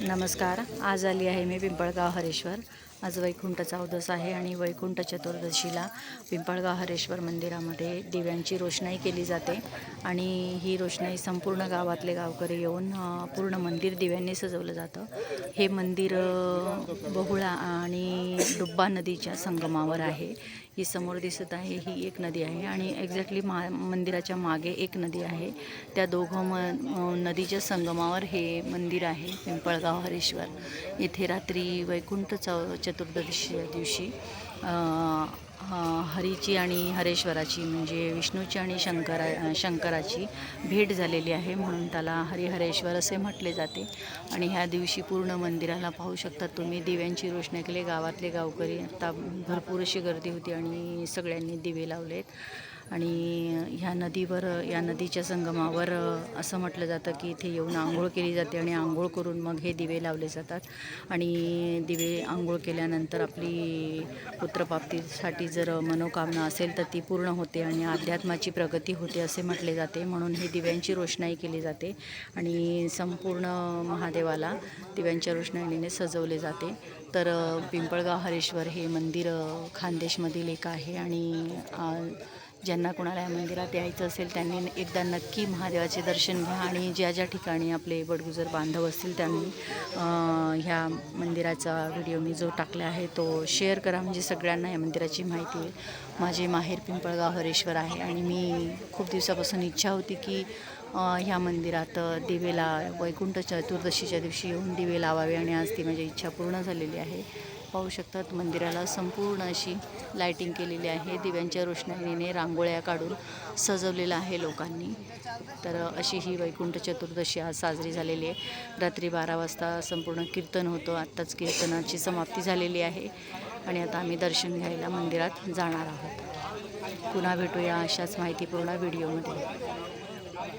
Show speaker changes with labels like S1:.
S1: नमस्कार. आज आली आहे मी पिंपळगाव हरेश्वर. आज वैकुंठ चौदस आहे आणि वैकुंठ चतुर्दशीला पिंपळगाव हरेश्वर मंदिरामध्ये दिव्यांची रोषणाई केली जाते आणि ही रोषणाई संपूर्ण गावातले गावकरी येऊन पूर्ण मंदिर दिव्यांनी सजवलं जातं. हे मंदिर बहुळा आणि डुब्बा नदीच्या संगमावर आहे. ही समोर दिसत आहे ही एक नदी आहे आणि एक्झॅक्टली मा मंदिराच्या मागे एक नदी आहे. त्या दोघं म नदीच्या संगमावर हे मंदिर आहे पिंपळगाव हरेश्वर. इथे रात्री वैकुंठ चौ चतुर्दशीच्या दिवशी हरीची आणि हरेश्वराची म्हणजे विष्णूची आणि शंकरा शंकराची भेट झालेली आहे. म्हणून त्याला हरिहरेश्वर असे म्हटले जाते. आणि ह्या दिवशी पूर्ण मंदिराला पाहू शकतात तुम्ही. दिव्यांची रोषणाई केली गावातले गावकरी आता भरपूर अशी गर्दी होती आणि सगळ्यांनी दिवे लावलेत. आणि ह्या नदीवर या नदीच्या संगमावर असं म्हटलं जातं की इथे येऊन आंघोळ केली जाते आणि आंघोळ करून मग हे दिवे लावले जातात. आणि दिवे आंघोळ केल्यानंतर आपली पुत्रप्राप्तीसाठी जर मनोकामना असेल तर ती पूर्ण होते आणि अध्यात्माची प्रगती होते असे म्हटले जाते. म्हणून हे दिव्यांची रोषणाई केली जाते आणि संपूर्ण महादेवाला दिव्यांच्या रोषणाईने सजवले जाते. तर पिंपळगाव हरेश्वर हे मंदिर खानदेशमधील एक आहे आणि ज्यांना कोणाला या मंदिरात यायचं असेल त्यांनी एकदा नक्की महादेवाचे दर्शन घ्या आणि ज्या ज्या ठिकाणी आपले बडगुजर बांधव असतील त्यांनी ह्या मंदिराचा व्हिडिओ मी जो टाकला आहे तो शेअर करा. म्हणजे सगळ्यांना या मंदिराची माहिती येईल माझे माहेर पिंपळगाव हरेश्वर आहे आणि मी खूप दिवसापासून इच्छा होती की ह्या मंदिरात दिवेला वैकुंठ चतुर्दशीच्या दिवशी येऊन दिवे लावावे आणि आज ती माझी इच्छा पूर्ण झालेली आहे. पाहू शकतात. मंदिराला संपूर्ण अशी लाईटिंग केलेली आहे. दिव्यांच्या रोषणाईने रांगोळ्या काढून सजवलेलं आहे लोकांनी. तर अशी ही वैकुंठ चतुर्दशी आज साजरी झालेली आहे. रात्री बारा वाजता संपूर्ण कीर्तन होतं. आत्ताच कीर्तनाची समाप्ती झालेली आहे. आणि आता आम्ही दर्शन घ्यायला मंदिरात जाणार आहोत. पुन्हा भेटूया अशाच माहितीपूर्ण व्हिडिओमध्ये.